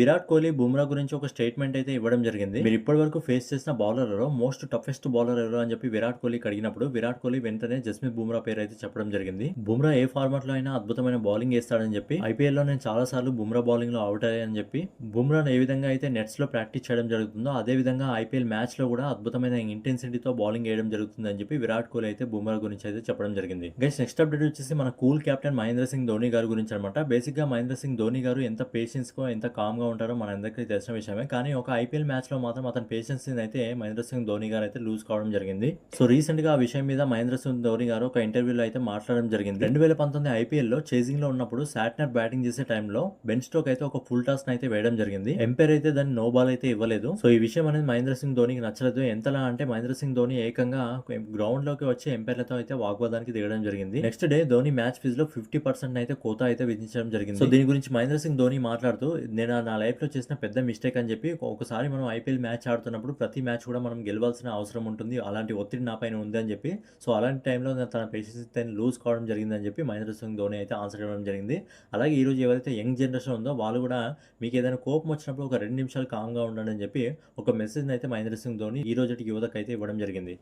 విరాట్ కోహ్లీ బుమ్రా గురించి ఒక స్టేట్మెంట్ అయితే ఇవ్వడం జరిగింది. మీరు ఇప్పటి వరకు ఫేస్ చేసిన బౌలర్లలో మోస్ట్ టఫెస్ట్ బౌలర్ ఎవరు అని చెప్పి విరాట్ కోహ్లీకి అడిగినప్పుడు విరాట్ కోహ్లీ వెంటనే జస్మిత్ బుమ్రా పేరు అయితే చెప్పడం జరిగింది. బుమ్రా ఏ ఫార్మాట్లో అయినా అద్భుతమైన బౌలింగ్ వేస్తాడని చెప్పి ఐపీఎల్లో నేను చాలా సార్లు బుమ్రా బౌలింగ్లో అవుట్ అయ్యాయని చెప్పి బుమ్రా ఏ విధంగా అయితే నెట్స్లో ప్రాక్టీస్ చేయడం జరుగుతుందో అదే విధంగా ఐపీఎల్ మ్యాచ్లో కూడా అద్భుతమైన ఇంటెన్సిటీతో బౌలింగ్ వేయడం జరుగుతుంది అని చెప్పి విరాట్ కోహ్లీ అయితే బుమ్రా గురించి అయితే చెప్పడం జరిగింది. గైస్ నెక్స్ట్ అప్డేట్ వచ్చేసి మన కూల్ కెప్టెన్ మహేంద్ర సింగ్ ధోని గారి గురించి అనమాట బేసిక్గా మహేంద్ర సింగ్ ధోని గారు ఎంత పేషెన్స్గా ఎంత కామ్గా ఉంటారో మనందరికీ తెలిసిన విషయమే. కానీ ఒక ఐపీఎల్ మ్యాచ్లో మాత్రం అతని పేషెన్స్ని అయితే మహేంద్ర సింగ్ ధోని గారు అయితే లూజ్ కావడం జరిగింది. సో రీసెంట్గా ఆ విషయం మీద మహేంద్ర సింగ్ ధోని గారు ఒక ఇంటర్వ్యూలో అయితే మాట్లాడడం జరిగింది. రెండు వేల పంతొమ్మిది ఐపీఎల్లో చేజింగ్లో ఉన్నప్పుడు శాట్నర్ బ్యాటింగ్ చేసే టైంలో బెన్ స్టోక్ అయితే ఒక ఫుల్ టాస్ అయితే వేయడం జరిగింది. ఎంపైర్ అయితే దాన్ని నో బాల్ అయితే ఇవ్వలేదు. సో ఈ విషయం అనేది మహేంద్ర సింగ్ ధోనికి నచ్చలేదు. ఎంతలా అంటే మహేంద్ర సింగ్ ధోని ఏకంగా గ్రౌండ్లోకి వచ్చి ఎంపైర్లతో అయితే వాగ్వాదానికి దిగడం జరిగింది. నెక్స్ట్ డే ధోని మ్యాచ్ ఫీజ్లో ఫిఫ్టీ పర్సెంట్ అయితే కోత అయితే విధించడం జరిగింది. సో దీని గురించి మహేంద్ర సింగ్ ధోని మాట్లాడుతూ నేను నా లైఫ్ లైఫ్లో చేసిన పెద్ద మిస్టేక్ అని చెప్పి ఒకసారి మనం ఐపీఎల్ మ్యాచ్ ఆడుతున్నప్పుడు ప్రతి మ్యాచ్ కూడా మనం గెలవాల్సిన అవసరం ఉంటుంది. అలాంటి ఒత్తిడి నా పైన ఉంది అని చెప్పి. సో అలాంటి టైంలో తన పేషెన్స్ లూజ్ కావడం జరిగిందని చెప్పి మహేంద్ర సింగ్ ధోని అయితే ఆన్సర్ ఇవ్వడం జరిగింది. అలాగే ఈరోజు ఎవరైతే యంగ్ జనరేషన్ ఉందో వాళ్ళు కూడా మీకు ఏదైనా కోపం వచ్చినప్పుడు ఒక రెండు నిమిషాలు కామ్గా ఉండండి అని చెప్పి ఒక మెసేజ్ అయితే మహేంద్ర సింగ్ ధోని ఈ రోజు యువతకు అయితే ఇవ్వడం జరిగింది.